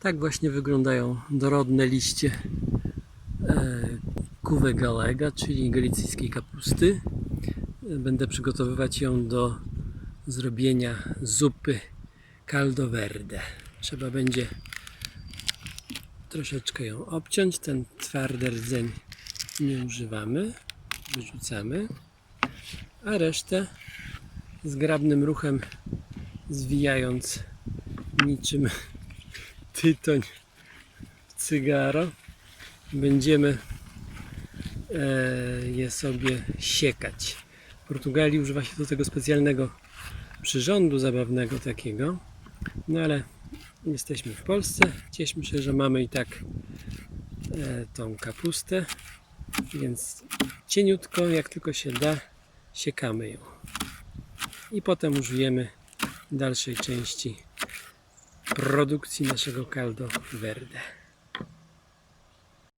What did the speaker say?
Tak właśnie wyglądają dorodne liście e, kuwe galega, czyli galicyjskiej kapusty. Będę przygotowywać ją do zrobienia zupy caldo verde. Trzeba będzie troszeczkę ją obciąć. Ten twardy rdzeń nie używamy, wyrzucamy, a resztę zgrabnym ruchem zwijając niczym tytoń cygaro. Będziemy e, je sobie siekać. W Portugalii używa się do tego specjalnego przyrządu zabawnego takiego, no ale jesteśmy w Polsce, cieszmy się, że mamy i tak e, tą kapustę, więc cieniutko, jak tylko się da, siekamy ją. I potem użyjemy dalszej części produkcji naszego caldo verde.